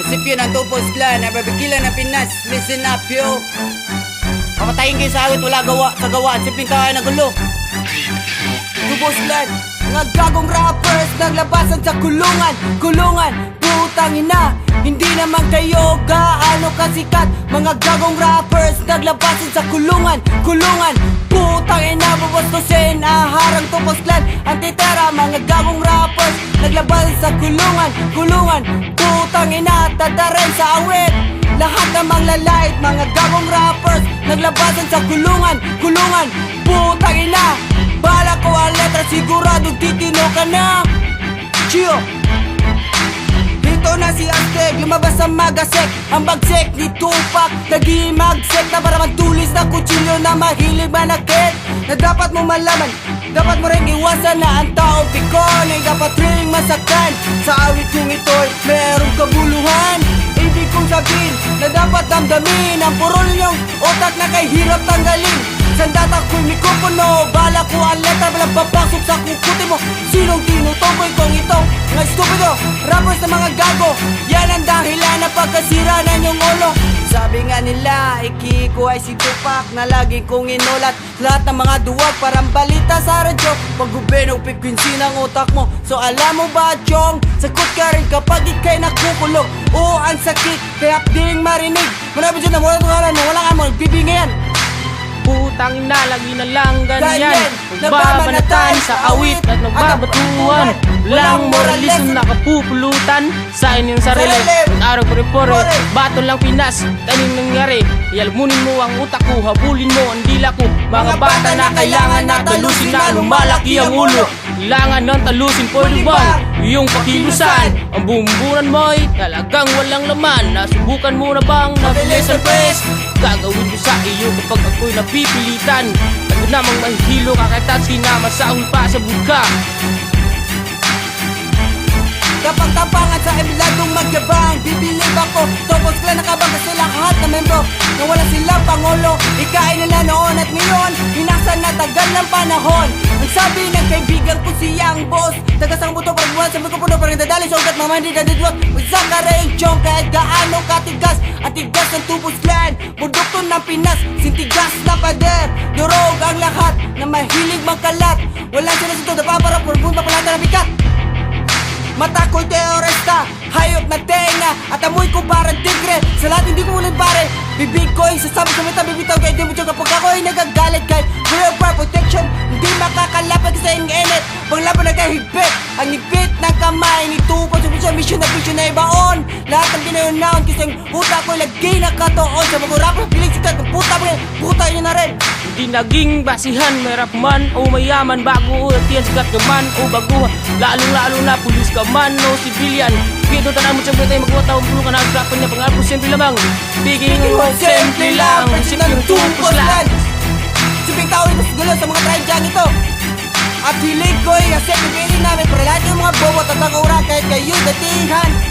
Munisipyo ng Tupos Clan, nababigilan ng Pinas, listen up yo. Papatayin kayo sa awit, wala gawa, sa gawa, sipin ka ng gulo. Tupos Clan, mga gagong rappers, naglabasan sa kulungan, kulungan, putang ina. Hindi naman kayo gaano kasikat. Mga gagong rappers naglabasan sa kulungan Kulungan, putang ina. Bubustusin, aharang tupos clan Antitera, mga gagong rappers Naglabasan sa kulungan Kulungan, putang ina. Tadarin sa awit Lahat namang lalait Mga gagong rappers Naglabasan sa kulungan Kulungan, putang ina. Bala ko ang letra Siguradong titino ka na. Chill dito na si Aztec, lumabas sa magasek. Ang bagsek ni Tupac, naging magsek Na para magtulis na kutsilyo na mahilig manakit. Na dapat mo malaman, dapat mo rin iwasan Na ang tao pikon ay dapat ring masaktan Sa awit kong ito'y merong kabuluhan sabihin na dapat damdamin Ang puro ninyong otak na kay hirap tanggalin. Sandata ko'y mikropono? Bala ko ang letra Walang papasok sa kukuti mo. Sinong tinutukoy kong itong Mga stupido Rappers na mga gago. Yan ang dahilan na pagkasira ng iyong ulo Sabi nga nila Iki ko ay si Tupac Na lagi kong inulat. Lahat ng mga duwag Parang balita sa radyo. Pag gobyerno pikwinsi ng utak mo. So alam mo ba Chong Sakot ka rin kapag ikay nakukulong Oo ang sakit Kaya ding marinig. Marami dyan na wala tungalan Wala ka mo Nagbibingayan Putang ina, lagi na lang ganyan. Ganyan, Nagbabanatan sa awit at nagbabatuan. Lang moralism nakapupulutan. Sa inyong sarili. Araw ko repore Pore. Bato lang Pinas. Taning nangyari? Yalmunin mo ang utak ko Habulin mo ang dila ko. Mga bata na kailangan na talusin na lumalaki ang ulo Kailangan ng talusin Pwede bang iyong pakilusan. Ang bumburan mo'y talagang walang laman. Nasubukan mo na bang nabilis ang press Gagawin ko sa iyo kapag ako'y napipilitan. Ako namang mahihilo ka kahit at sinama sa pa sa buka. Kapag tapangan sa emiladong magyabang Bibilib ako. Tupos sila nakabang kasi lahat na membro. Na wala silang pangulo. Ikain nila noon at ngayon Hinasan na tagal ng panahon Ang sabi ng kaibigan ko siyang boss. Tagasang buto parang buwan Sabi ko puno parang dadali Sugat mga hindi dadidwat Magsak ka rin chong Kahit gaano katigas Ang tigas ng tubos clan Produkto ng Pinas Sintigas na pader. Durog ang lahat Na mahilig magkalat. Walang sinusunod na paparap Purpunta pala na bigat Mata ko'y terorista Hayop na tenga At amoy ko parang tigre. Sa lahat hindi ko ulit pare Bibig ko'y sasabi sa mata Bibitaw kay di mo Kapag ako'y nagagalit kay Real fire protection Hindi makakalapag sa iyong init. Panglaban na kahigpit Ang higpit ng kamay Ni Tupac sa mission na vision na ibaon. Lahat ng ginayunaon Kasi ang utak ko'y lagay na katoon Sa mga rapper Piling sikat ng mo Puta yun na rin. Hindi naging basihan Merap man o mayaman Bago at yan sikat ka man o baguhan Lalong lalo na pulis ka man o civilian Pito tanang mo siyempre tayo magwataw Pulo ka na agdapan niya Pangalpo simple lamang. Speaking of simple lang Isip yung tupos lang Siping tao ito gulo sa mga tribe dyan ito. At hilig ko ay kasi pipili namin Para lahat yung mga bobo at ang ura Kahit kayo datihan